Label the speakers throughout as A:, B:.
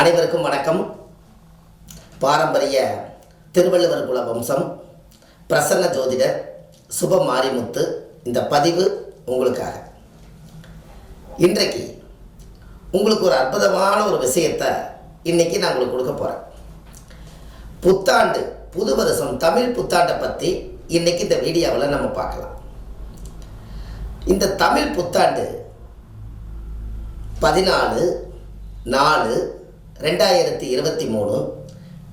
A: அனைவருக்கும் வணக்கம். பாரம்பரிய திருவள்ளுவர் குல வம்சம் பிரசன்ன ஜோதிடர் சுப மாரிமுத்து இந்த பதிவு உங்களுக்காக. இன்றைக்கு உங்களுக்கு ஒரு அற்புதமான ஒரு விஷயத்தை இன்னைக்கு நான் உங்களுக்கு கொடுக்க போகிறேன் புத்தாண்டு புது வருஷம் தமிழ் புத்தாண்டை பற்றி இன்னைக்கு இந்த வீடியோவில் நம்ம பார்க்கலாம். இந்த தமிழ் புத்தாண்டு பதினாலு நாலு ரெண்டாயிரத்தி இருபத்தி மூணு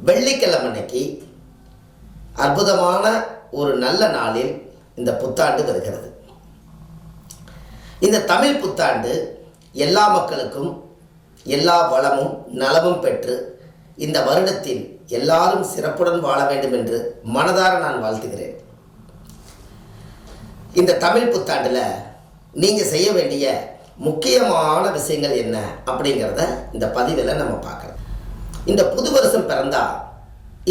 A: வெள்ளிக்கிழமை அன்னைக்கு அற்புதமான ஒரு நல்ல நாளில் இந்த புத்தாண்டு வருகிறது. இந்த தமிழ் புத்தாண்டு எல்லா மக்களுக்கும் எல்லா வளமும் நலமும் பெற்று இந்த வருடத்தில் எல்லாரும் சிறப்புடன் வாழ வேண்டும் என்று மனதார நான் வாழ்த்துகிறேன். இந்த தமிழ் புத்தாண்டில் நீங்கள் செய்ய வேண்டிய முக்கியமான விஷயங்கள் என்ன அப்படிங்கிறத இந்த பதிவில் நம்ம பார்க்கலாம். இந்த புது வருஷம் பிறந்தால்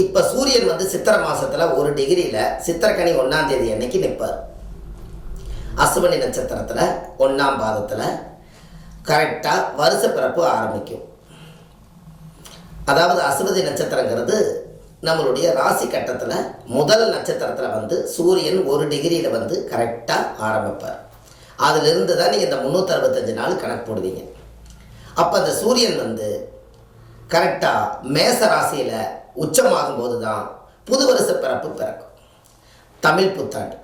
A: இப்போ சூரியன் வந்து சித்திரை மாதத்தில் ஒரு டிகிரியில் சித்திரக்கனி ஒன்றாம் தேதி அன்னைக்கு நிற்பார் அசுவனி நட்சத்திரத்தில் ஒன்றாம் பாதத்தில் கரெக்டாக வருஷ பிறப்பு ஆரம்பிக்கும். அதாவது அசுவதி நட்சத்திரங்கிறது நம்மளுடைய ராசி கட்டத்தில் முதல் நட்சத்திரத்தில் வந்து சூரியன் ஒரு டிகிரியில் வந்து கரெக்டாக ஆரம்பிப்பார். அதிலிருந்து தான் நீங்கள் இந்த முந்நூற்றறுபத்தஞ்சு நாள் கணக்கு போடுவீங்க. அப்போ அந்த சூரியன் வந்து கரெக்டாக மேச ராசியில் உச்சமாகும் போது தான் புது வருஷ பிறப்பு பிறக்கும். தமிழ் புத்தாண்டு.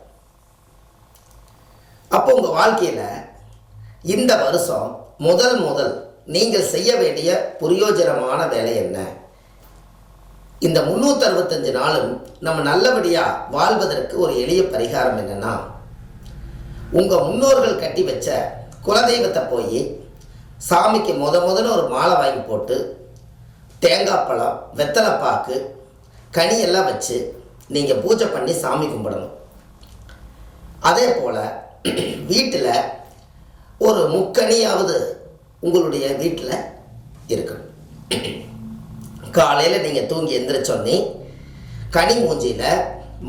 A: அப்போ உங்கள் வாழ்க்கையில் இந்த வருஷம் முதல் முதல் நீங்கள் செய்ய வேண்டிய பிரயோஜனமான வேலை என்ன? இந்த முந்நூற்றி அறுபத்தஞ்சு நாளும் நம்ம நல்லபடியாக வாழ்வதற்கு ஒரு எளிய பரிகாரம் என்னென்னா உங்கள் முன்னோர்கள் கட்டி வச்ச குலதெய்வத்தை போய் சாமிக்கு முத முதல்ல ஒரு மாலை வாங்கி போட்டு தேங்காய் பழம் வெத்தலை பாக்கு கனியெல்லாம் வச்சு நீங்கள் பூஜை பண்ணி சாமி கும்பிடணும். அதே போல் வீட்டில் ஒரு முக்கனியாவது உங்களுடைய வீட்டில் இருக்கணும். காலையில் நீங்கள் தூங்கி எந்திரிச்சோன்னே கனி மூஞ்சியில்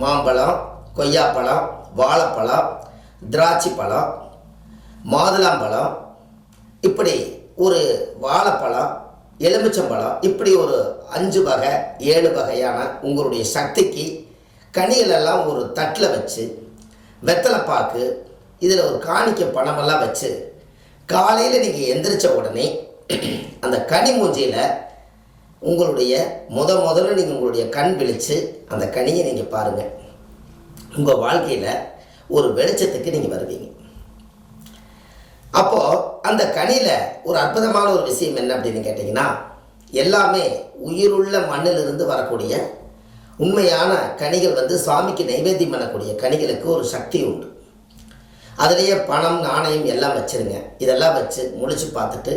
A: மாம்பழம் கொய்யாப்பழம் வாழைப்பழம் திராட்சை பழம் மாதுளம்பழம் இப்படி ஒரு வாழைப்பழம் எலுமிச்சம்பழம் இப்படி ஒரு அஞ்சு வகை ஏழு வகையான உங்களுடைய சக்திக்கு கனிகளெல்லாம் ஒரு தட்டில் வச்சு வெத்தலைப்பாக்கு இதில் ஒரு காணிக்க பணமெல்லாம் வச்சு காலையில் நீங்கள் எந்திரிச்ச உடனே அந்த கனி மூஞ்சியில் உங்களுடைய முத முதல்ல நீங்கள் உங்களுடைய கண் விழித்து அந்த கனியை நீங்கள் பாருங்கள் உங்கள் வாழ்க்கையில் ஒரு வெளிச்சத்துக்கு நீங்கள் வருவீங்க. அப்போது அந்த கனியில் ஒரு அற்புதமான ஒரு விஷயம் என்ன அப்படின்னு கேட்டிங்கன்னா எல்லாமே உயிருள்ள மண்ணிலிருந்து வரக்கூடிய உண்மையான கனிகள் வந்து சுவாமிக்கு நைவேத்தியம் பண்ணக்கூடிய கனிகளுக்கு ஒரு சக்தி உண்டு. அதுலேயே பணம் நாணயம் எல்லாம் வச்சுருங்க. இதெல்லாம் வச்சு முடிச்சு பார்த்துட்டு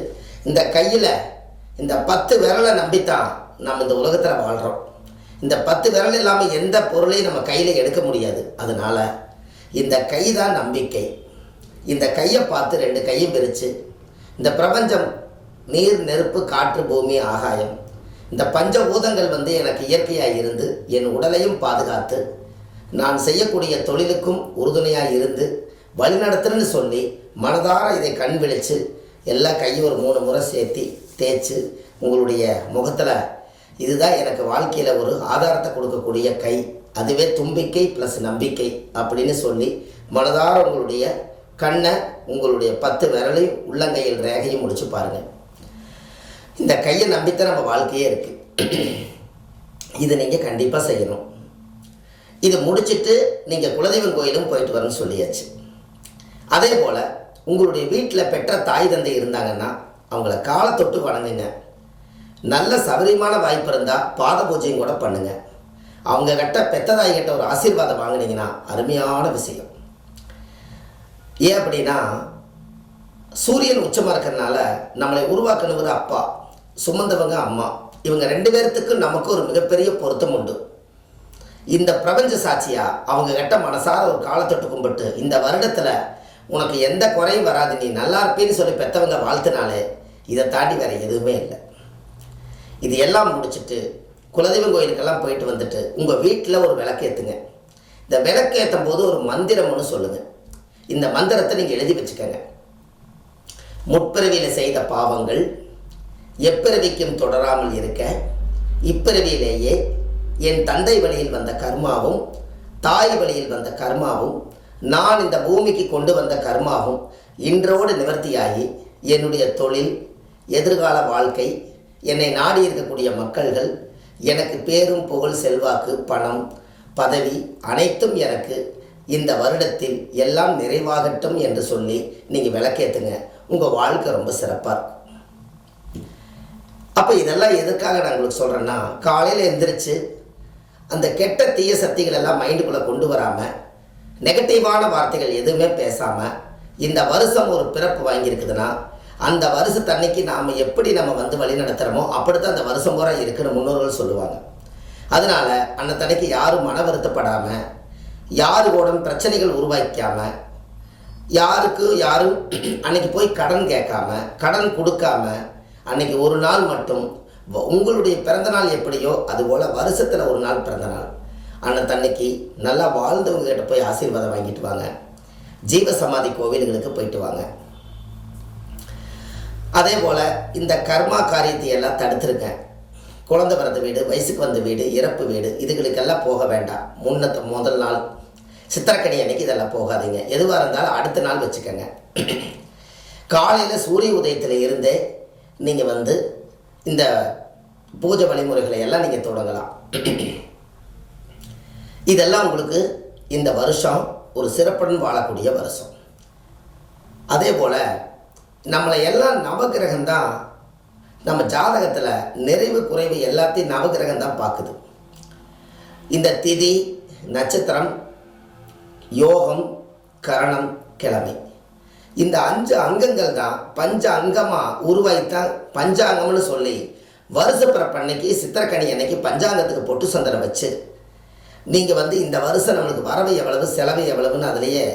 A: இந்த கையில் இந்த பத்து விரலை நம்பித்தான் நம்ம இந்த உலகத்தில் வாழ்கிறோம் இந்த பத்து விரல் இல்லாமல் எந்த பொருளையும் நம்ம கையில் எடுக்க முடியாது. அதனால் இந்த கை தான் நம்பிக்கை. இந்த கையை பார்த்து ரெண்டு கையும் பிரித்து இந்த பிரபஞ்சம் நீர் நெருப்பு காற்று பூமி ஆகாயம். இந்த பஞ்ச பூதங்கள் வந்து எனக்கு இயற்கையாக இருந்து என் உடலையும் பாதுகாத்து நான் செய்யக்கூடிய தொழிலுக்கும் உறுதுணையாக இருந்து வழிநடத்துறேன்னு சொல்லி மனதார இதை கண் விழித்து எல்லா கையும் ஒரு மூணு முறை சேர்த்தி தேய்ச்சி உங்களுடைய முகத்தில் இதுதான் எனக்கு வாழ்க்கையில் ஒரு ஆதாரத்தை கொடுக்கக்கூடிய கை. அதுவே தும்பிக்கை ப்ளஸ் நம்பிக்கை அப்படின்னு சொல்லி மனதார உங்களுடைய கண்ணை உங்களுடைய பத்து விரலையும் உள்ளங்கையில் ரேகையும் முடிச்சு பாருங்கள் இந்த கையை நம்பித்தான் நம்ம வாழ்க்கையே இருக்குது இதை நீங்கள் கண்டிப்பாக செய்யணும். இது முடிச்சுட்டு நீங்கள் குலதெய்வம் கோயிலும் போயிட்டு வரணும்னு சொல்லியாச்சு. அதே போல் உங்களுடைய வீட்டில் பெற்ற தாய் தந்தை இருந்தாங்கன்னா அவங்கள காலை தொட்டு வணங்குங்க. நல்ல சபரிமான வாய்ப்பு இருந்தால் பாத பூஜையும் கூட பண்ணுங்கள் அவங்க கிட்ட பெத்ததாய் கிட்ட ஒரு ஆசீர்வாதம் வாங்கினீங்கன்னா அருமையான விஷயம். ஏன் அப்படின்னா சூரியன் உச்சமாக இருக்கிறதுனால நம்மளை உருவாக்குனவர் அப்பா சுமந்தவங்க அம்மா. இவங்க ரெண்டு பேர்த்துக்கும் நமக்கு ஒரு மிகப்பெரிய பொருத்தம் உண்டு. இந்த பிரபஞ்ச சாட்சியாக அவங்க கிட்ட மனசார ஒரு காலத்தொட்டு கும்பிட்டு இந்த வருடத்தில் உனக்கு எந்த குறையும் வராது நீ நல்லா இருப்பேன்னு சொல்லி பெற்றவங்க வாழ்த்துனாலே இதை தாண்டி வேறு எதுவுமே இல்லை. இது எல்லாம் முடிச்சுட்டு குலதெய்வம் கோயிலுக்கெல்லாம் போயிட்டு வந்துட்டு உங்கள் வீட்டில் ஒரு விளக்கேற்றுங்க இந்த விளக்கு ஏற்றும் போது ஒரு மந்திரம்னு சொல்லுங்கள் இந்த மந்திரத்தை நீங்கள் எழுதி வச்சுக்கோங்க. முற்பிறவியில் செய்த பாவங்கள் எப்பிறவிக்கும் தொடராமல் இருக்க இப்பிறவியிலேயே என் தந்தை வழியில் வந்த கர்மாவும் தாய் வழியில் வந்த கர்மாவும் நான் இந்த பூமிக்கு கொண்டு வந்த கர்மாவும் இன்றோடு நிவர்த்தியாகி என்னுடைய தொழில் எதிர்கால வாழ்க்கை என்னை நாடி இருக்கக்கூடிய மக்கள்கள் எனக்கு பேரும் புகழ் செல்வாக்கு பணம் பதவி அனைத்தும் எனக்கு இந்த வருடத்தில் எல்லாம் நிறைவாகட்டும் என்று சொல்லி நீங்கள் விளக்கேற்றுங்க உங்கள் வாழ்க்கை ரொம்ப சிறப்பாக இருக்கும். அப்போ இதெல்லாம் எதுக்காக நான் உங்களுக்கு சொல்கிறேன்னா காலையில் எந்திரிச்சு அந்த கெட்ட தீய சக்திகள் எல்லாம் மைண்டுக்குள்ளே கொண்டு வராமல் நெகட்டிவான வார்த்தைகள் எதுவுமே பேசாமல் இந்த வருஷம் ஒரு பிறப்பு வாங்கியிருக்குதுன்னா அந்த வருஷத்தன்னைக்கு நாம் எப்படி நம்ம வந்து வழி நடத்துகிறோமோ அப்படி தான் அந்த வருஷம் பூரா இருக்குன்னு முன்னோர்கள் சொல்லுவாங்க. அதனால் அன்னத்தன்னைக்கு யாரும் மன வருத்தப்படாமல் யாரு கூட பிரச்சனைகள் உருவாக்காமல் யாருக்கு யாரும் அன்னைக்கு போய் கடன் கேட்காம கடன் கொடுக்காம அன்னைக்கு ஒரு நாள் மட்டும் உங்களுடைய பிறந்தநாள் எப்படியோ அதுபோல் வருஷத்தில் ஒரு நாள் பிறந்தநாள் நாள். அன்னத்தன்னைக்கு நல்லா வாழ்ந்தவங்க கிட்ட போய் ஆசீர்வாதம் வாங்கிட்டு வாங்க. ஜீவ சமாதி கோவில்களுக்கு போயிட்டு வாங்க. அதே போல் இந்த கர்மா காரியத்தை எல்லாம் தடுத்துருக்கேன் குழந்தை பிறந்த வீடு வயசுக்கு வந்த வீடு இறப்பு வீடு இதுகளுக்கெல்லாம் போக வேண்டாம். முன்னத்த முதல் நாள் சித்திரக்கணி அன்னைக்கு இதெல்லாம் போகாதீங்க. எதுவாக இருந்தாலும் அடுத்த நாள் வச்சுக்கோங்க. காலையில் சூரிய உதயத்தில் இருந்தே நீங்கள் வந்து இந்த பூஜை வழிமுறைகளை எல்லாம் நீங்கள் தொடங்கலாம். இதெல்லாம் உங்களுக்கு இந்த வருஷம் ஒரு சிறப்புடன் வாழக்கூடிய வருஷம். அதே போல் நம்மளை எல்லாம் நவகிரகம் தான் நம்ம ஜாதகத்தில் நிறைவு குறைவு எல்லாத்தையும் நவகிரகம் தான் பார்க்குது. இந்த திதி நட்சத்திரம் யோகம் கரணம் கிழமை. இந்த அஞ்சு அங்கங்கள் தான் பஞ்ச அங்கமாக உருவாய்த்தான் பஞ்சாங்கம்னு சொல்லி வருஷ பிறப்பன்னைக்கு சித்திரக்கனி அன்னைக்கு பஞ்சாங்கத்துக்கு பொட்டு சந்தனம் வச்சு நீங்கள் வந்து இந்த வருஷம் நம்மளுக்கு வரவு எவ்வளவு செலவு எவ்வளவுன்னு அதுலேயே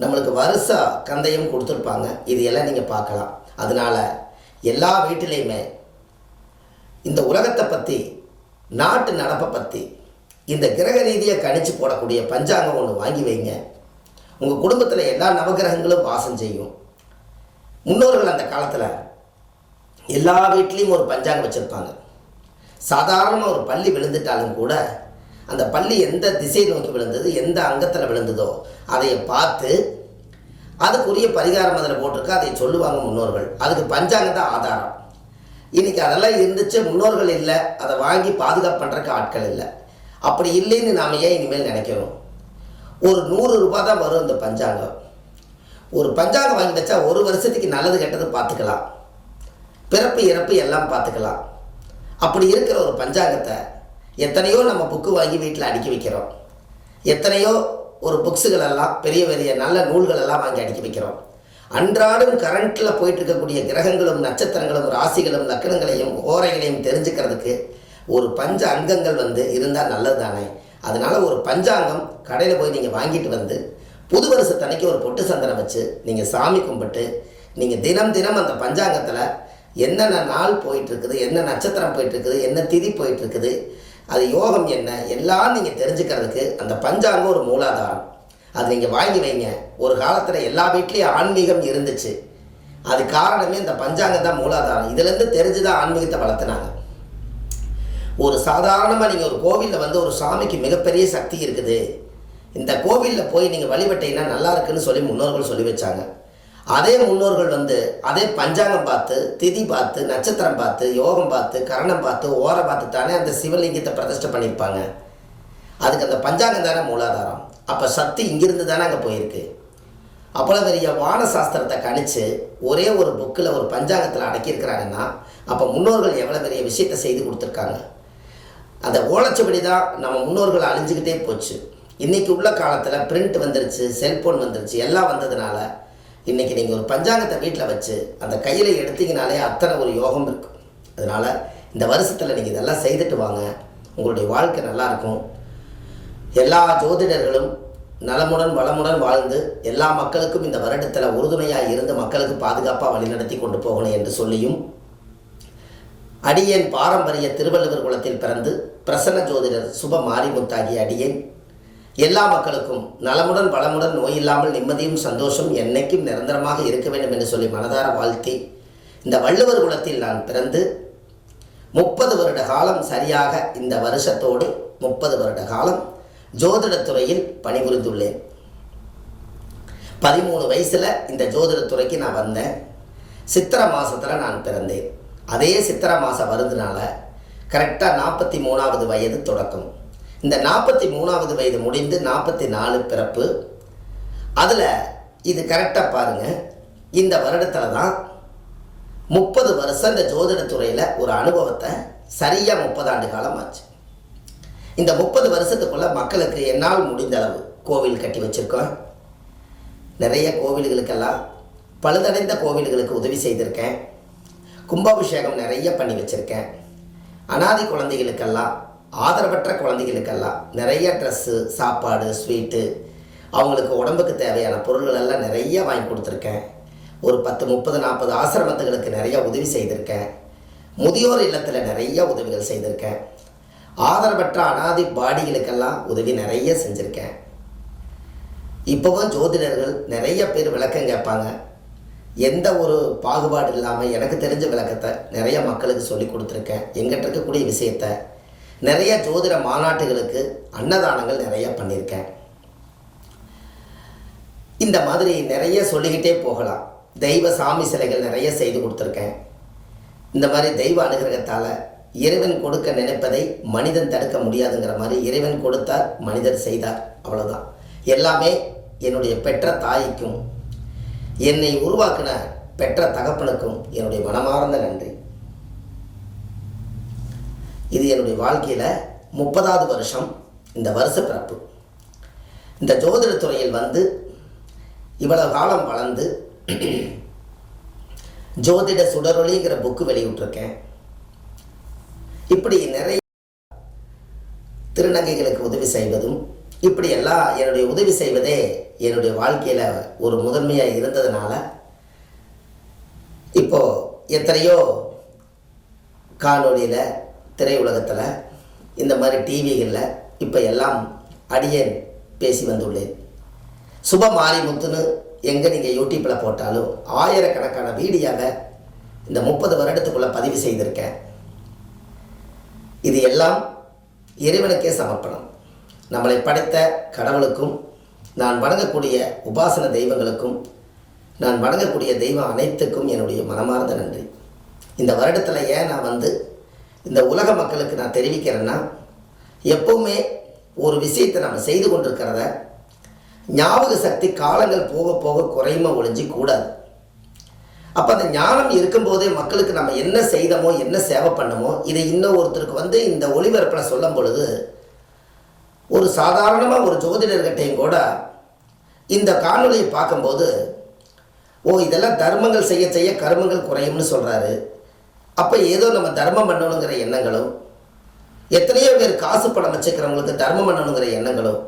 A: நம்மளுக்கு வருஷ கந்தையும் கொடுத்துருப்பாங்க. இது எல்லாம் நீங்கள் பார்க்கலாம். அதனால் எல்லா வீட்டிலையுமே இந்த உலகத்தை பற்றி நாட்டு நடப்பை பற்றி இந்த கிரக ரீதியை கணிச்சு போடக்கூடிய பஞ்சாங்கம் ஒன்று வாங்கி வைங்க. உங்கள் குடும்பத்தில் எல்லா நவகிரகங்களும் வாசம் செய்யும். முன்னோர்கள் அந்த காலத்தில் எல்லா வீட்லேயும் ஒரு பஞ்சாங்கம் வச்சுருப்பாங்க. சாதாரணமாக ஒரு பள்ளி விழுந்துட்டாலும் கூட அந்த பள்ளி எந்த திசை நோக்கி விழுந்தது எந்த அங்கத்தில் விழுந்ததோ அதை பார்த்து அதுக்குரிய பரிகாரம் அதில் போட்டிருக்கா அதை சொல்லுவாங்க முன்னோர்கள். அதுக்கு பஞ்சாங்கத்தான் ஆதாரம். இன்னைக்கு அதெல்லாம் இருந்துச்சு முன்னோர்கள் இல்லை அதை வாங்கி பாதுகாப்பு பண்ணுறக்கு ஆட்கள் இல்லை. அப்படி இல்லைன்னு நாம் ஏன் இனிமேல் நினைக்கிறோம்? ஒரு நூறு ரூபாய் தான் வரும் இந்த பஞ்சாங்கம். ஒரு பஞ்சாங்கம் வாங்கி வச்சா ஒரு வருஷத்துக்கு நல்லது கெட்டது பார்த்துக்கலாம். பிறப்பு இறப்பு எல்லாம் பார்த்துக்கலாம். அப்படி இருக்கிற ஒரு பஞ்சாங்கத்தை எத்தனையோ நம்ம புக்கு வாங்கி வீட்டில் அடுக்கி வைக்கிறோம். எத்தனையோ ஒரு புக்ஸுகள் எல்லாம் பெரிய பெரிய நல்ல நூல்கள் எல்லாம் வாங்கி அடுக்கி வைக்கிறோம். அன்றாடம் கரண்ட்டில் போயிட்டு இருக்கக்கூடிய கிரகங்களும் நட்சத்திரங்களும் ராசிகளும் லக்கணங்களையும் ஓரைகளையும் தெரிஞ்சுக்கிறதுக்கு ஒரு பஞ்ச அங்கங்கள் வந்து இருந்தால் நல்லது தானே அதனால் ஒரு பஞ்சாங்கம் கடையில் போய் நீங்கள் வாங்கிட்டு வந்து புது வருஷத்தன்னைக்கு ஒரு பொட்டு சந்தனம் வச்சு நீங்கள் சாமி கும்பிட்டு நீங்கள் தினம் தினம் அந்த பஞ்சாங்கத்தில் என்னென்ன நாள் போயிட்டுருக்குது என்ன நட்சத்திரம் போயிட்டுருக்குது என்ன திதி போயிட்டுருக்குது அது யோகம் என்ன? எல்லாம் நீங்கள் தெரிஞ்சுக்கிறதுக்கு அந்த பஞ்சாங்கம் ஒரு மூலாதாரம். அது நீங்கள் வாங்கி வைங்க. ஒரு காலத்தில் எல்லா வீட்லேயும் ஆன்மீகம் இருந்துச்சு. அது காரணமே இந்த பஞ்சாங்கம் தான் மூலாதாரம். இதுலேருந்து தெரிஞ்சு தான் ஆன்மீகத்தை வளர்த்துனாங்க. ஒரு சாதாரணமாக நீங்கள் ஒரு கோவிலில் வந்து ஒரு சாமிக்கு மிகப்பெரிய சக்தி இருக்குது. இந்த கோவிலில் போய் நீங்கள் வழிபட்டீங்கன்னா நல்லா இருக்குன்னு சொல்லி முன்னோர்கள் சொல்லி வச்சாங்க. அதே முன்னோர்கள் வந்து அதே பஞ்சாங்கம் பார்த்து திதி பார்த்து நட்சத்திரம் பார்த்து யோகம் பார்த்து கரணம் பார்த்து ஓரை பார்த்து தானே அந்த சிவலிங்கத்தை பிரதிஷ்டை பண்ணியிருப்பாங்க. அதுக்கு அந்த பஞ்சாங்கம் தானே மூலாதாரம். அப்போ சக்தி இங்கிருந்து தானே அங்கே போயிருக்கு. அவ்வளோ பெரிய வான சாஸ்திரத்தை கணிச்சு ஒரே ஒரு புக்கில் ஒரு பஞ்சாங்கத்தில் அடக்கியிருக்கிறாங்கன்னா அப்போ முன்னோர்கள் எவ்வளோ பெரிய விஷயத்தை செய்து கொடுத்துருக்காங்க? அந்த ஓலைச்சபடி தான் நம்ம முன்னோர்கள் அழிஞ்சுக்கிட்டே போச்சு. இன்றைக்கி உள்ள காலத்தில் பிரிண்ட் வந்துருச்சு செல்ஃபோன் வந்துருச்சு எல்லாம் வந்ததுனால இன்றைக்கி நீங்கள் ஒரு பஞ்சாங்கத்தை வீட்டில் வச்சு அந்த கையில் எடுத்தீங்கனாலே அத்தனை ஒரு யோகம் இருக்கும் அதனால் இந்த வருஷத்தில் நீங்கள் இதெல்லாம் செய்துட்டு வாங்க. உங்களுடைய வாழ்க்கை நல்லாயிருக்கும் எல்லா ஜோதிடர்களும் நலமுடன் வளமுடன் வாழ்ந்து எல்லா மக்களுக்கும் இந்த வருடத்தில் உறுதுணையாக இருந்து மக்களுக்கு பாதுகாப்பாக வழிநடத்தி கொண்டு போகணும் என்று சொல்லியும் அடியேன் பாரம்பரிய திருவள்ளுவர் குலத்தில் பிறந்து பிரசன்ன ஜோதிடர் சுப மாரிமுத்தாகிய அடியேன் எல்லா மக்களுக்கும் நலமுடன் வளமுடன் நோயில்லாமல் நிம்மதியும் சந்தோஷம் என்னைக்கும் நிரந்தரமாக இருக்க வேண்டும் என்று சொல்லி மனதார வாழ்த்தி இந்த வள்ளுவர் குலத்தில் நான் பிறந்து முப்பது வருட காலம் சரியாக இந்த வருஷத்தோடு முப்பது வருட காலம் ஜோதிடத்துறையில் பணிபுரிந்துள்ளேன். பதிமூணு வயசில் இந்த ஜோதிடத்துறைக்கு நான் வந்தேன். சித்திரை மாதத்தில் நான் பிறந்தேன். அதே சித்திரை மாதம் வருதுனால கரெக்டாக நாற்பத்தி மூணாவது வயது தொடக்கம். இந்த நாற்பத்தி மூணாவது வயது முடிந்து நாற்பத்தி நாலு பிறப்பு. அதில் இது கரெக்டாக பாருங்கள் இந்த வருடத்தில் தான் முப்பது வருஷம் இந்த ஜோதிடத்துறையில் ஒரு அனுபவத்தை சரியாக முப்பது ஆண்டு காலம் ஆச்சு. இந்த முப்பது வருஷத்துக்குள்ளே மக்களுக்கு என்னால் முடிந்த அளவு கோவில் கட்டி வச்சுருக்கோம். நிறைய கோவில்களுக்கெல்லாம் பழுதடைந்த கோவில்களுக்கு உதவி செய்திருக்கேன். கும்பாபிஷேகம் நிறைய பண்ணி வச்சுருக்கேன். அனாதை குழந்தைகளுக்கெல்லாம் ஆதரவற்ற குழந்தைகளுக்கெல்லாம் நிறைய ட்ரெஸ்ஸு சாப்பாடு ஸ்வீட்டு அவங்களுக்கு உடம்புக்கு தேவையான பொருள்கள் எல்லாம் நிறைய வாங்கி கொடுத்துருக்கேன். ஒரு பத்து முப்பது நாற்பது ஆசிரமத்துகளுக்கு நிறைய உதவி செய்திருக்கேன். முதியோர் இல்லத்தில் நிறைய உதவிகள் செய்திருக்கேன். ஆதரவற்ற அனாதி பாடிகளுக்கெல்லாம் உதவி நிறைய செஞ்சுருக்கேன். இப்போவும் ஜோதிடர்கள் நிறைய பேர் விளக்கம் கேட்பாங்க. எந்த ஒரு பாகுபாடு இல்லாமல் எனக்கு தெரிஞ்ச விளக்கத்தை நிறைய மக்களுக்கு சொல்லி கொடுத்துருக்கேன். எங்கிட்ட இருக்கக்கூடிய விஷயத்த நிறைய ஜோதிட மாநாட்டுகளுக்கு அன்னதானங்கள் நிறைய பண்ணியிருக்கேன். இந்த மாதிரி நிறைய சொல்லிக்கிட்டே போகலாம். தெய்வ சாமி சிலைகள் நிறைய செய்து கொடுத்துருக்கேன். இந்த மாதிரி தெய்வ அனுகிரகத்தால் இறைவன் கொடுக்க நினைப்பதை மனிதன் தடுக்க முடியாதுங்கிற மாதிரி இறைவன் கொடுத்தார் மனிதர் செய்தார் அவ்வளோதான் எல்லாமே என்னுடைய பெற்ற தாய்க்கும் என்னை உருவாக்கின பெற்ற தகப்பனுக்கும் என்னுடைய மனமார்ந்த நன்றி. இது என்னுடைய வாழ்க்கையில் முப்பதாவது வருஷம் இந்த வருஷ பிறப்பு. இந்த ஜோதிட துறையில் வந்து இவ்வளவு காலம் வளர்ந்து ஜோதிட சுடரொளிங்கிற புக்கு வெளியிட்டிருக்கேன். இப்படி நிறைய திருநங்கைகளுக்கு உதவி செய்வதும் இப்படி எல்லாம் என்னுடைய உதவி செய்வதே என்னுடைய வாழ்க்கையில் ஒரு முதன்மையாக இருந்ததுனால இப்போது எத்தனையோ காணொலியில் திரையுலகத்தில் இந்த மாதிரி டிவிகளில் இப்போ எல்லாம் அடியேன் பேசி வந்துள்ளேன். சுப மாரிமுத்துன்னு எங்கே நீங்கள் யூடியூப்பில் போட்டாலும் ஆயிரக்கணக்கான வீடியோவை இந்த முப்பது வருடத்துக்குள்ளே பதிவு செய்திருக்கேன். இது எல்லாம் இறைவனுக்கே சமர்ப்பணம். நம்மளை படைத்த கடவுளுக்கும் நான் வணங்கக்கூடிய உபாசன தெய்வங்களுக்கும் நான் வணங்கக்கூடிய தெய்வம் அனைத்துக்கும் என்னுடைய மனமார்ந்த நன்றி. இந்த வருடத்தில் ஏன் நான் வந்து இந்த உலக மக்களுக்கு நான் தெரிவிக்கிறேன்னா எப்பவுமே ஒரு விஷயத்தை நம்ம செய்து கொண்டிருக்கிறத ஞாபக சக்தி காலங்கள் போக போக குறையுமா ஒழிஞ்சு கூடாது. அப்போ அந்த ஞானம் இருக்கும்போதே மக்களுக்கு நம்ம என்ன செய்தமோ என்ன சேவை பண்ணமோ இதை இன்னும் ஒருத்தருக்கு வந்து இந்த ஒளிபரப்பில் சொல்லும் பொழுது ஒரு சாதாரணமாக ஒரு ஜோதிடர்கிட்டையும் கூட இந்த காணொலியை பார்க்கும்போது ஓ இதெல்லாம் தர்மங்கள் செய்ய செய்ய கர்மங்கள் குறையும்னு சொல்கிறாரு அப்போ ஏதோ நம்ம தர்மம் பண்ணணுங்கிற எண்ணங்களும் எத்தனையோ பேர் காசு படம் வச்சுக்கிறவங்களுக்கு தர்மம் பண்ணணுங்கிற எண்ணங்களும்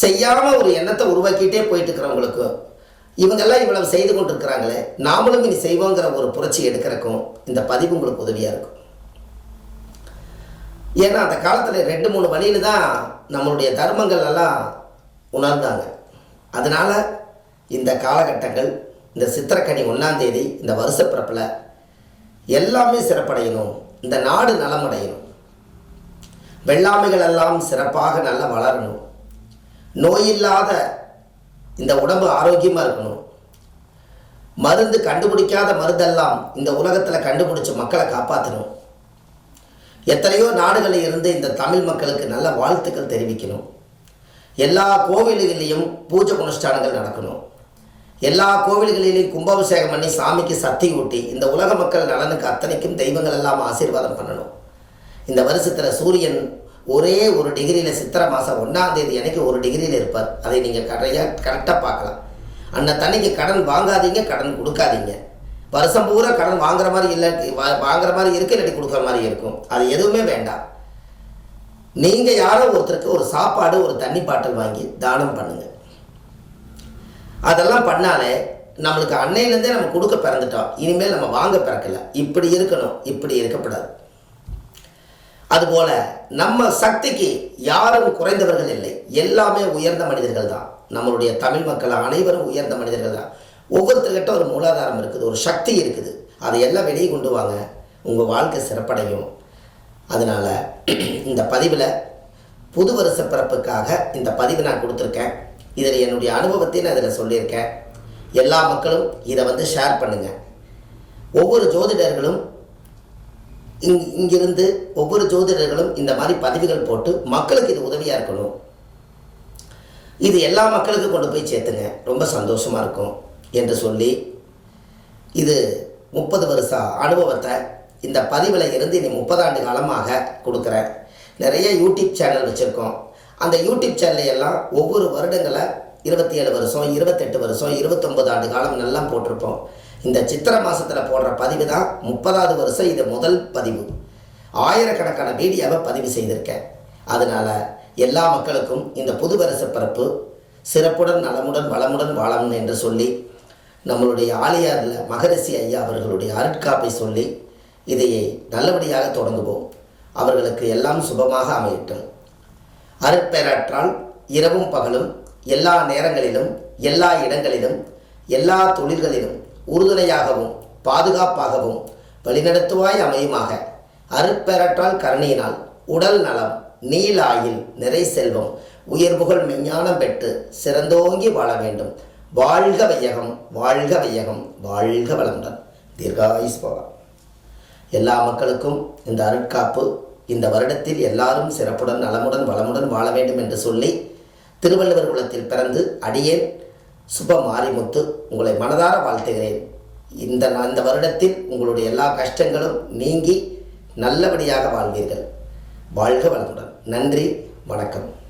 A: செய்யாமல் ஒரு எண்ணத்தை உருவாக்கிட்டே போயிட்டு இருக்கிறவங்களுக்கும் இவங்கெல்லாம் இவ்வளவு செய்து கொண்டிருக்கிறாங்களே நாமளும் இனி செய்வோங்கிற ஒரு புரட்சி எடுக்கிறக்கும் இந்த பதிவு உங்களுக்கு உதவியாக இருக்கும். ஏன்னா அந்த காலத்தில் ரெண்டு மூணு வழியில் தான் நம்மளுடைய தர்மங்கள் எல்லாம் உணர்ந்தாங்க. அதனால் இந்த காலகட்டங்கள் இந்த சித்திரக்கனி ஒன்றாந்தேதி இந்த வருஷப்பிறப்பில் எல்லாமே சிறப்படையணும். இந்த நாடு நலமடையணும். வெள்ளாமைகள் எல்லாம் சிறப்பாக நல்லா வளரணும். நோயில்லாத இந்த உடம்பு ஆரோக்கியமாக இருக்கணும். மருந்து கண்டுபிடிக்காத மருந்தெல்லாம் இந்த உலகத்தில் கண்டுபிடிச்சி மக்களை காப்பாற்றணும் எத்தனையோ நாடுகளில் இருந்து இந்த தமிழ் மக்களுக்கு நல்ல வாழ்த்துக்கள் தெரிவிக்கணும். எல்லா கோவில்களிலையும் பூஜை அனுஷ்டானங்கள் நடக்கணும். எல்லா கோவில்களிலையும் கும்பாபிஷேகம் பண்ணி சாமிக்கு சக்தி ஊட்டி இந்த உலக மக்கள் நலனுக்கு அத்தனைக்கும் தெய்வங்கள் எல்லாம் ஆசீர்வாதம் பண்ணணும். இந்த வருஷத்தில் சூரியன் ஒரே ஒரு டிகிரியில் சித்திரை மாதம் ஒன்றாம் தேதி அன்னைக்கு ஒரு டிகிரியில் இருப்பார். அதை நீங்கள் கரையாக கரெக்டாக பார்க்கலாம். அன்னை தண்ணிக்கு கடன் வாங்காதீங்க கடன் கொடுக்காதீங்க. வருஷம் பூரா கடன் வாங்குற மாதிரி இல்லை வாங்குற மாதிரி இருக்கு இல்லாட்டி கொடுக்குற மாதிரி இருக்கும். அது எதுவுமே வேண்டாம். நீங்கள் யாரோ ஒருத்தருக்கு ஒரு சாப்பாடு ஒரு தண்ணி பாட்டில் வாங்கி தானம் பண்ணுங்கள் அதெல்லாம் பண்ணாலே நம்மளுக்கு அன்னையிலேருந்தே நம்ம கொடுக்க பிறந்துட்டோம். இனிமேல் நம்ம வாங்க பிறக்கல. இப்படி இருக்கணும். இப்படி இருக்கக்கூடாது. அதுபோல நம்ம சக்திக்கு யாரும் குறைந்தவர்கள் இல்லை. எல்லாமே உயர்ந்த மனிதர்கள் தான். நம்மளுடைய தமிழ் மக்கள் அனைவரும் உயர்ந்த மனிதர்கள் தான். ஒவ்வொருத்தர்கிட்ட ஒரு மூலாதாரம் இருக்குது. ஒரு சக்தி இருக்குது. அதை எல்லாம் வெளியே கொண்டு வாங்க. உங்கள் வாழ்க்கை சிறப்படையும். அதனால் இந்த பதிவில் புது வருஷ பிறப்புக்காக இந்த பதிவு நான் கொடுத்துருக்கேன். இதில் என்னுடைய அனுபவத்தை நான் இதில் சொல்லியிருக்கேன். எல்லா மக்களும் இதை வந்து ஷேர் பண்ணுங்கள் ஒவ்வொரு ஜோதிடர்களும் இங் இங்கிருந்து ஒவ்வொரு ஜோதிடர்களும் இந்த மாதிரி பதிவுகள் போட்டு மக்களுக்கு இது உதவியாக இருக்கணும். இது எல்லா மக்களுக்கும் கொண்டு போய் சேர்த்துங்க. ரொம்ப சந்தோஷமாக இருக்கும் என்று சொல்லி இது முப்பது வருஷ அனுபவத்தை இந்த பதிவில் இருந்து இனி முப்பதாண்டு காலமாக கொடுக்குறேன். நிறைய யூடியூப் சேனல் வச்சுருக்கோம். அந்த யூடியூப் சேனலையெல்லாம் ஒவ்வொரு வருடங்களை இருபத்தி ஏழு வருஷம் இருபத்தெட்டு வருஷம் இருபத்தொம்பது ஆண்டு காலம் நல்லா போட்டிருப்போம். இந்த சித்திரை மாதத்தில் போடுற பதிவு தான் முப்பதாவது வருஷம் இது முதல் பதிவு. ஆயிரக்கணக்கான வீடியோவை பதிவு செய்திருக்கேன். அதனால் எல்லா மக்களுக்கும் இந்த புது வருஷ பிறப்பு சிறப்புடன் நலமுடன் வளமுடன் வாழணும் என்று சொல்லி நம்மளுடைய ஆலியாரில் மகரிஷி ஐயா அவர்களுடைய அருட்காப்பை சொல்லி இதையை நல்லபடியாக தொடங்குவோம். அவர்களுக்கு எல்லாம் சுபமாக அமையட்டும். அருட்பெயராற்றால் இரவும் பகலும் எல்லா நேரங்களிலும் எல்லா இடங்களிலும் எல்லா தொழில்களிலும் உறுதுணையாகவும் பாதுகாப்பாகவும் வழிநடத்துவாய் அமையுமாக. அருட்பெறற்றால் கருணையினால் உடல் நலம் நீலாயில் நிறை செல்வம் உயர்வுகள் மெஞ்ஞானம் பெற்று சிறந்தோங்கி வாழ வேண்டும். வாழ்க வையகம் வாழ்க வையகம் வாழ்க வளமுடன். தீர்காயுஸ் பவா. எல்லா மக்களுக்கும் இந்த அருட்காப்பு இந்த வருடத்தில் எல்லாரும் சிறப்புடன் நலமுடன் வளமுடன் வாழ வேண்டும் என்று சொல்லி திருவள்ளுவர் குலத்தில் பிறந்து அடியேன் சுப மாரிமுத்து உங்களை மனதார வாழ்த்துகிறேன். இந்த அந்த வருடத்தில் உங்களுடைய எல்லா கஷ்டங்களும் நீங்கி நல்லபடியாக வாழ்வீர்கள். வாழ்க வளமுடன். நன்றி. வணக்கம்.